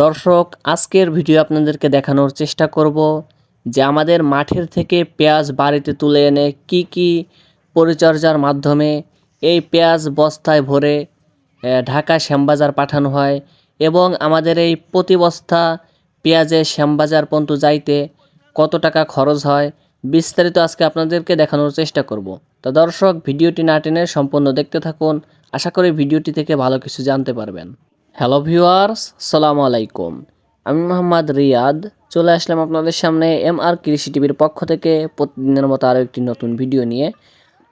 দর্শক, আজকের ভিডিও আপনাদেরকে দেখানোর চেষ্টা করব যে আমাদের মাঠের থেকে পেঁয়াজ বাড়িতে তুলে এনে কি কি পরিচর্যার মাধ্যমে এই পেঁয়াজ বস্তায় ভরে ঢাকা শ্যামবাজার পাঠানো হয় এবং আমাদের এই প্রতি বস্তা পেঁয়াজের শ্যামবাজার পর্যন্ত যাইতে কত টাকা খরচ হয়, বিস্তারিত আজকে আপনাদেরকে দেখানোর চেষ্টা করব। তো দর্শক, ভিডিওটি না টেনে সম্পূর্ণ দেখতে থাকুন। আশা করি ভিডিওটি থেকে ভালো কিছু জানতে পারবেন। হ্যালো ভিউয়ার্স সালাম আলাইকুম আমি মোহাম্মদ রিয়াদ। চলে আসলাম আপনাদের সামনে এম আর কৃষি টিভির পক্ষ থেকে প্রতিদিনের মতো আরও একটি নতুন ভিডিও নিয়ে।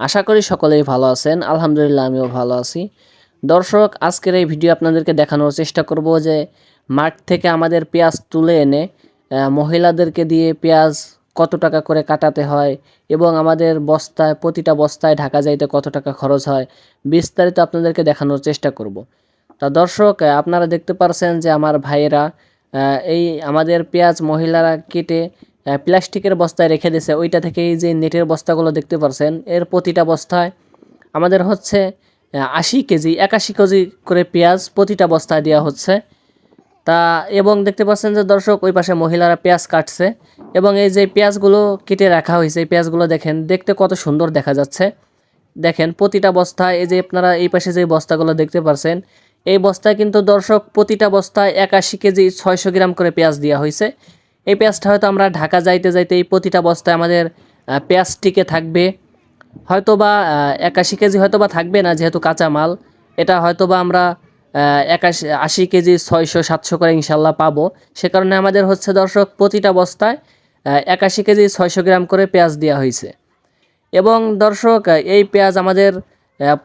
আশা করি সকলেই ভালো আছেন। আলহামদুলিল্লাহ, আমিও ভালো আছি। দর্শক, আজকের এই ভিডিও আপনাদেরকে দেখানোর চেষ্টা করব যে মাঠ থেকে আমাদের পেঁয়াজ তুলে এনে মহিলাদেরকে দিয়ে পেঁয়াজ কত টাকা করে কাটাতে হয় এবং আমাদের বস্তায়, প্রতিটা বস্তায় ঢাকা যাইতে কত টাকা খরচ হয়, বিস্তারিত আপনাদেরকে দেখানোর চেষ্টা করব। তা দর্শক আপনারা দেখতে পারছেন যে আমার ভাইয়েরা এই আমাদের পেঁয়াজ মহিলারা কেটে প্লাস্টিকের বস্তায় রেখে দিয়েছে। ওইটা থেকে এই যে নেটের বস্তাগুলো দেখতে পারছেন, এর প্রতিটা বস্তায় আমাদের হচ্ছে আশি কেজি, একাশি কেজি করে পেঁয়াজ প্রতিটা বস্তায় দেওয়া হচ্ছে। তা এবং দেখতে পাচ্ছেন যে দর্শক, ওই পাশে মহিলারা পেঁয়াজ কাটছে এবং এই যে পেঁয়াজগুলো কেটে রাখা হয়েছে, এই পেঁয়াজগুলো দেখেন, দেখতে কত সুন্দর দেখা যাচ্ছে। দেখেন, প্রতিটা বস্তায় এই যে আপনারা এই পাশে যে বস্তাগুলো দেখতে পাচ্ছেন এই বস্তায় কিন্তু দর্শক প্রতিটা বস্তায় একাশি কেজি ছয়শো গ্রাম করে পেঁয়াজ দেওয়া হয়েছে। এই পেঁয়াজটা হয়তো আমরা ঢাকা যাইতে যাইতে এই প্রতিটা বস্তায় আমাদের পেঁয়াজ টিকে থাকবে। হয়তো বা একাশি কেজি হয়তো বা থাকবে না যেহেতু কাঁচা মাল। এটা হয়তো বা আমরা একাশি, আশি কেজি ছয়শো, সাতশো করে ইনশাল্লাহ পাবো। সে কারণে আমাদের হচ্ছে দর্শক প্রতিটা বস্তায় একাশি কেজি ছয়শো গ্রাম করে পেঁয়াজ দেওয়া হয়েছে। এবং দর্শক এই পেঁয়াজ আমাদের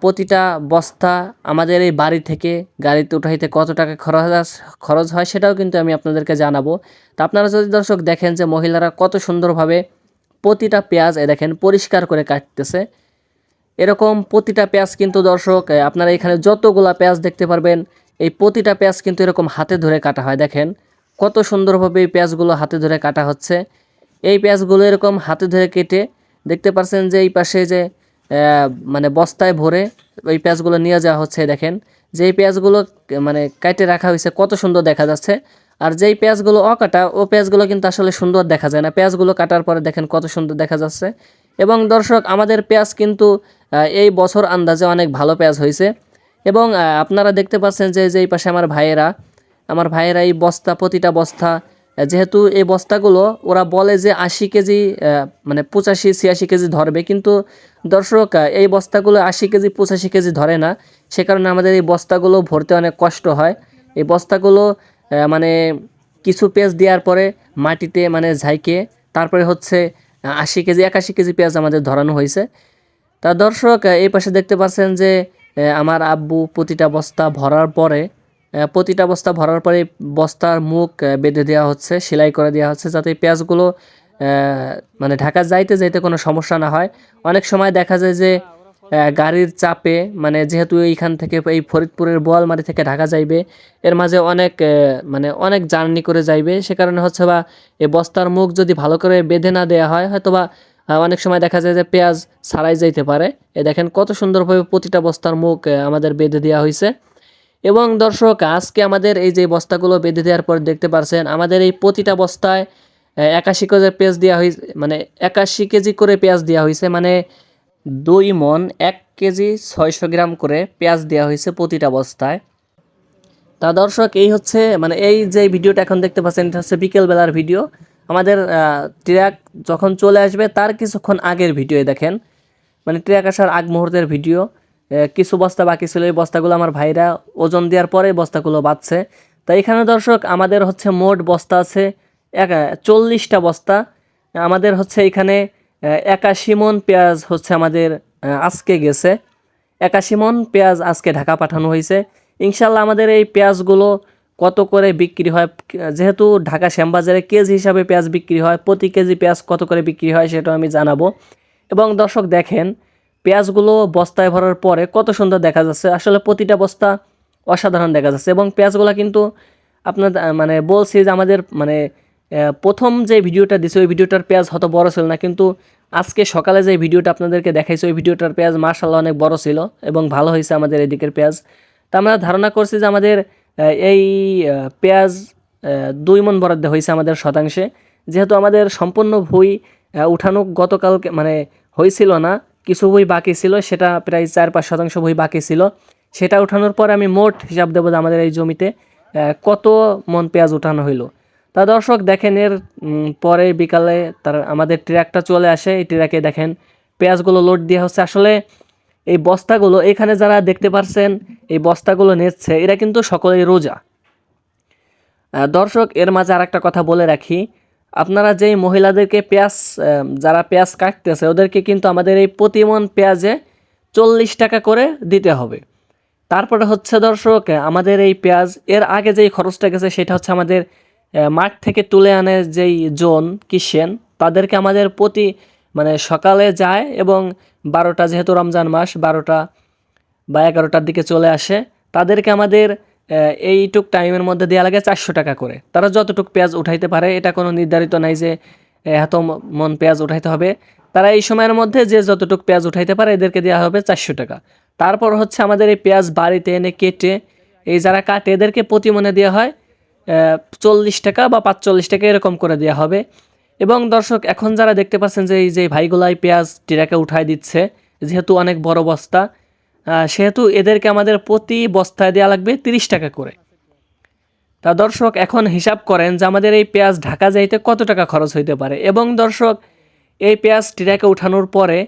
প্রতিটা বস্তা আমাদের এই বাড়ি থেকে গাড়িতে উঠাইতে কত টাকা খরচ খরচ হয় সেটাও কিন্তু আমি আপনাদেরকে জানাব। তা আপনারা যদি দর্শক দেখেন যে মহিলারা কত সুন্দরভাবে প্রতিটা পেঁয়াজ এ দেখেন পরিষ্কার করে কাটতেছে। এরকম প্রতিটা পেঁয়াজ কিন্তু দর্শক আপনারা এখানে যতগুলা পেঁয়াজ দেখতে পারবেন, এই প্রতিটা পেঁয়াজ কিন্তু এরকম হাতে ধরে কাটা হয়। দেখেন কত সুন্দরভাবে এই পেঁয়াজগুলো হাতে ধরে কাটা হচ্ছে। এই পেঁয়াজগুলো এরকম হাতে ধরে কেটে দেখতে পাচ্ছেন যে এই পাশে যে মানে বস্তায় ভরে ওই পেঁয়াজগুলো নিয়ে যাওয়া হচ্ছে দেখেন। যেই পেঁয়াজগুলো মানে কাটে রাখা হয়েছে, কত সুন্দর দেখা যাচ্ছে। আর যেই পেঁয়াজগুলো অকাটা, ও পেঁয়াজগুলো কিন্তু আসলে সুন্দর দেখা যায় না। পেঁয়াজগুলো কাটার পরে দেখেন কত সুন্দর দেখা যাচ্ছে। এবং দর্শক, আমাদের পেঁয়াজ কিন্তু এই বছর আন্দাজে অনেক ভালো পেঁয়াজ হয়েছে। এবং আপনারা দেখতে পাচ্ছেন যে, যেই পাশে আমার ভাইয়েরা আমার ভাইয়েরা এই বস্তা, প্রতিটা বস্তা যেহেতু এই বস্তাগুলো, ওরা বলে যে আশি কেজি মানে পঁচাশি, ছিয়াশি কেজি ধরবে। কিন্তু দর্শক এই বস্তাগুলো আশি কেজি, পঁচাশি কেজি ধরে না। সে কারণে আমাদের এই বস্তাগুলো ভরতে অনেক কষ্ট হয়। এই বস্তাগুলো মানে কিছু পেঁয়াজ দেওয়ার পরে মাটিতে মানে ঝাইকে, তারপরে হচ্ছে আশি কেজি, একাশি কেজি পেঁয়াজ আমাদের ধরানো হয়েছে। তা দর্শক এই পাশে দেখতে পাচ্ছেন যে আমার আব্বু প্রতিটা বস্তা ভরার পরে প্রতিটা বস্তা ভরার পরে বস্তার মুখ বেঁধে দেওয়া হচ্ছে, সেলাই করে দেওয়া হচ্ছে যাতে পেঁয়াজগুলো মানে ঢাকা যাইতে যাইতে কোনো সমস্যা না হয়। অনেক সময় দেখা যায় যে গাড়ির চাপে মানে যেহেতু এইখান থেকে এই ফরিদপুরের বোয়ালমারি থেকে ঢাকা যাইবে, এর মাঝে অনেক মানে অনেক জার্নি করে যাইবে। সে কারণে হচ্ছে বা এই বস্তার মুখ যদি ভালো করে বেঁধে না দেওয়া হয় হয়তো বা অনেক সময় দেখা যায় যে পেঁয়াজ ছাড়াই যাইতে পারে। এ দেখেন কত সুন্দরভাবে প্রতিটা বস্তার মুখ আমাদের বেঁধে দেওয়া হয়েছে এবং দর্শক, আজকে আমাদের এই যে বস্তাগুলো বেঁধে দেওয়ার পর দেখতে পারছেন, আমাদের এই প্রতিটা বস্তায় একাশি কেজি পেঁয়াজ দেওয়া হয়েছে মানে একাশি কেজি করে পেঁয়াজ দেওয়া হয়েছে মানে দুই মন এক কেজি ছয়শো গ্রাম করে পেঁয়াজ দেওয়া হয়েছে প্রতিটা বস্তায়। তা দর্শক, এই হচ্ছে মানে এই যে ভিডিওটা এখন দেখতে পাচ্ছেন, এটা হচ্ছে বিকেলবেলার ভিডিও। আমাদের ট্র্যাক যখন চলে আসবে, তার কিছুক্ষণ আগের ভিডিও দেখেন। মানে ট্র্যাক আসার আগ মুহূর্তের ভিডিও। কিছু বস্তা বাকি ছিল, এই বস্তাগুলো আমার ভাইরা ওজন দেওয়ার পরে বস্তাগুলো বাঁচছে তো এখানে দর্শক, আমাদের হচ্ছে মোট বস্তা আছে এক চল্লিশটা বস্তা। আমাদের হচ্ছে এখানে একাশি মন পেঁয়াজ হচ্ছে আমাদের আজকে গেছে। একাশি মন পেঁয়াজ আজকে ঢাকা পাঠানো হয়েছে। ইনশাল্লাহ আমাদের এই পেঁয়াজগুলো কত করে বিক্রি হয়? যেহেতু ঢাকা শ্যামবাজারে কেজি হিসাবে পেঁয়াজ বিক্রি হয়, প্রতি কেজি পেঁয়াজ কত করে বিক্রি হয় সেটাও আমি জানাব। এবং দর্শক দেখেন পেঁয়াজগুলো বস্তায় ভরার পরে কত সুন্দর দেখা যাচ্ছে। আসলে প্রতিটা বস্তা অসাধারণ দেখা যাচ্ছে এবং পেঁয়াজগুলো কিন্তু আপনার মানে বলছি যে আমাদের মানে প্রথম যে ভিডিওটা দিছে, ওই ভিডিওটার পেঁয়াজ হয়তো বড় ছিল না, কিন্তু আজকে সকালে যে ভিডিওটা আপনাদেরকে দেখাইছে, ওই ভিডিওটার পেঁয়াজ মার্শাল্লাহ অনেক বড় ছিল এবং ভালো হয়েছে আমাদের এদিকের পেঁয়াজ। তা আমরা ধারণা করছি যে আমাদের এই পেঁয়াজ দুই মন বরাদ্দ হয়েছে আমাদের শতাংশে। যেহেতু আমাদের সম্পূর্ণ ভুই উঠানো গতকালকে মানে হয়েছিল না কিছু বই বাকি ছিল, সেটা প্রায় চার, পাঁচ শতাংশ বই বাকি ছিল। সেটা উঠানোর পর আমি মোট হিসাব দেবো যে আমাদের এই জমিতে কত মন পেঁয়াজ উঠানো হইল। তা দর্শক দেখেন, এর পরে বিকালে তার, আমাদের ট্র্যাকটা চলে আসে। এই ট্র্যাকে দেখেন, পেঁয়াজগুলো লোড দেওয়া হচ্ছে। আসলে এই বস্তাগুলো, এখানে যারা দেখতে পারছেন, এই বস্তাগুলো নিচ্ছে, এরা কিন্তু সকলেই রোজা। দর্শক, এর মাঝে আর একটা কথা বলে রাখি। আপনারা যেই মহিলাদেরকে পেঁয়াজ যারা পেঁয়াজ কাটতেছে, ওদেরকে কিন্তু আমাদের এই প্রতিমন পেঁয়াজে চল্লিশ টাকা করে দিতে হবে। তারপরে হচ্ছে দর্শক, আমাদের এই পেঁয়াজ, এর আগে যেই খরচটা গেছে, সেটা হচ্ছে আমাদের মাঠ থেকে তুলে আনে যেই জোন, কিষেন, তাদেরকে আমাদের প্রতি মানে সকালে যায় এবং বারোটা, যেহেতু রমজান মাস, বারোটা বা এগারোটার দিকে চলে আসে, তাদেরকে আমাদের এইটুক টাইমের মধ্যে দেওয়া লাগে চারশো টাকা করে। তারা যতটুক পেঁয়াজ উঠাইতে পারে, এটা কোনো নির্ধারিত নাই যে এত মন পেঁয়াজ উঠাইতে হবে। তারা এই সময়ের মধ্যে যে যতটুক পেঁয়াজ উঠাইতে পারে, এদেরকে দেওয়া হবে চারশো টাকা। তারপর হচ্ছে আমাদের এই পেঁয়াজ বাড়িতে এনে কেটে, এই যারা কাটে, এদেরকে প্রতি মনে দেওয়া হয় চল্লিশ টাকা বা পাঁচচল্লিশ টাকা এরকম করে দেওয়া হবে। এবং দর্শক, এখন যারা দেখতে পাচ্ছেন যে, এই যে ভাইগুলাই পেঁয়াজ টিরাকে উঠাই দিচ্ছে, যেহেতু অনেক বড় বস্তা সেহেতু এদেরকে আমাদের প্রতি বস্তায় দেওয়া লাগবে তিরিশ টাকা করে। তা দর্শক, এখন হিসাব করেন যে আমাদের এই পেঁয়াজ ঢাকা যাইতে কত টাকা খরচ হইতে পারে? এবং দর্শক, এই পেঁয়াজ ট্র্যাকে উঠানোর পরে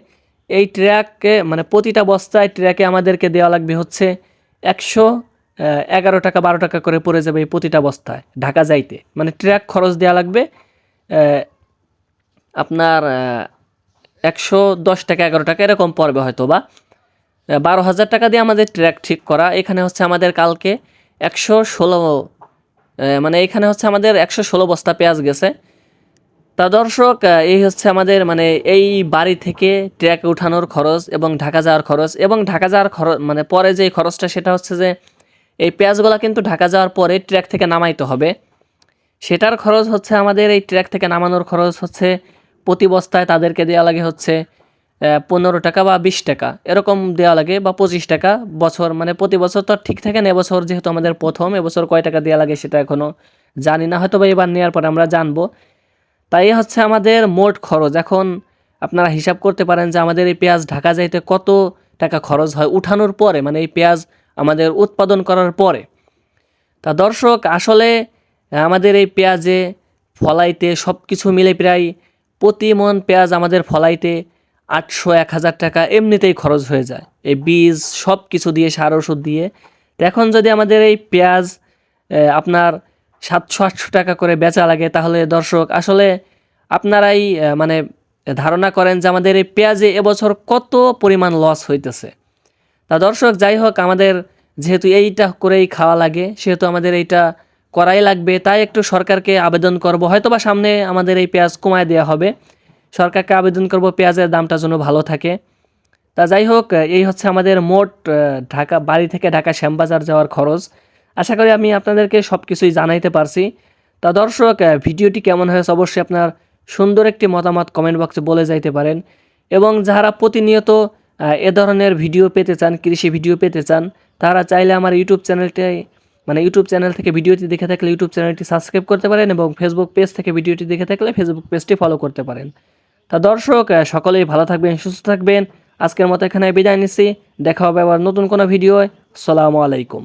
এই ট্র্যাককে মানে প্রতিটা বস্তায় ট্র্যাকে আমাদেরকে দেওয়া লাগবে হচ্ছে একশো এগারো টাকা, বারো টাকা করে পড়ে যাবে এই প্রতিটা বস্তায় ঢাকা যাইতে। মানে ট্র্যাক খরচ দেওয়া লাগবে আপনার একশো দশ টাকা, এগারো টাকা, এরকম পড়বে হয়তো বা বারো হাজার টাকা দিয়ে আমাদের ট্র্যাক ঠিক করা। এখানে হচ্ছে আমাদের কালকে একশো ষোলো মানে এখানে হচ্ছে আমাদের একশো ষোলো বস্তা পেঁয়াজ গেছে। তা দর্শক এই হচ্ছে আমাদের মানে এই বাড়ি থেকে ট্র্যাক উঠানোর খরচ এবং ঢাকা যাওয়ার খরচ এবং ঢাকা যাওয়ার খরচ মানে পরে যে খরচটা সেটা হচ্ছে যে এই পেঁয়াজগুলো কিন্তু ঢাকা যাওয়ার পরে ট্র্যাক থেকে নামাইতে হবে। সেটার খরচ হচ্ছে আমাদের এই ট্র্যাক থেকে নামানোর খরচ হচ্ছে প্রতি বস্তায় তাদেরকে দেওয়া লাগে হচ্ছে পনেরো টাকা বা বিশ টাকা। এরকম দেওয়া লাগে বা পঁচিশ টাকা বছর। মানে প্রতি বছর তো ঠিক থাকে না, এবছর যেহেতু আমাদের প্রথম, এবছর কয় টাকা দেওয়া লাগে সেটা এখনও জানি না। হয়তো বা এবার নেওয়ার পরে আমরা জানব। তাই হচ্ছে আমাদের মোট খরচ। এখন আপনারা হিসাব করতে পারেন যে আমাদের এই পেঁয়াজ ঢাকা যাইতে কত টাকা খরচ হয় উঠানোর পরে মানে এই পেঁয়াজ আমাদের উৎপাদন করার পরে। তা দর্শক, আসলে আমাদের এই পেঁয়াজে ফলাইতে সব কিছু মিলে প্রায় প্রতি মন পেঁয়াজ আমাদের ফলাইতে আটশো এক হাজার টাকা এমনিতেই খরচ হয়ে যায়। এই বীজ সব কিছু দিয়ে, সার ওষুধ দিয়ে। এখন যদি আমাদের এই পেঁয়াজ আপনার সাতশো, আটশো টাকা করে বেচা লাগে, তাহলে দর্শক, আসলে আপনারাই মানে ধারণা করেন যে আমাদের এই পেঁয়াজে এবছর কত পরিমাণ লস হইতেছে। তা দর্শক, যাই হোক, আমাদের যেহেতু এইটা করেই খাওয়া লাগে, সেহেতু আমাদের এইটা করাই লাগবে, তাই একটু সরকারকে আবেদন করব। হয়তো বা সামনে আমাদের এই পেঁয়াজ কমায় দেওয়া হবে। সরকারকে আবেদন করব, পেঁয়াজের দামটা যেন ভালো থাকে। তা যাই হোক, এই হচ্ছে আমাদের মোট ঢাকা, বাড়ি থেকে ঢাকা শ্যামবাজার যাওয়ার খরচ। আশা করি আমি আপনাদেরকে সব কিছুই জানাইতে পারছি। তা দর্শক ভিডিওটি কেমন হয়েছে অবশ্যই আপনার সুন্দর একটি মতামত কমেন্ট বক্সে বলে যাইতে পারেন। এবং যারা প্রতিনিয়ত এ ধরনের ভিডিও পেতে চান, কৃষি ভিডিও পেতে চান, তারা চাইলে আমার ইউটিউব চ্যানেলটাই মানে ইউটিউব চ্যানেল থেকে ভিডিওটি দেখে থাকলে ইউটিউব চ্যানেলটি সাবস্ক্রাইব করতে পারেন এবং ফেসবুক পেজ থেকে ভিডিওটি দেখে থাকলে ফেসবুক পেজটি ফলো করতে পারেন। তা দর্শক সকলেই ভালো থাকবেন, সুস্থ থাকবেন। আজকের মতো এখানে বিদায় নিছি দেখা হবে আবার নতুন কোনো ভিডিও সালামু আলাইকুম।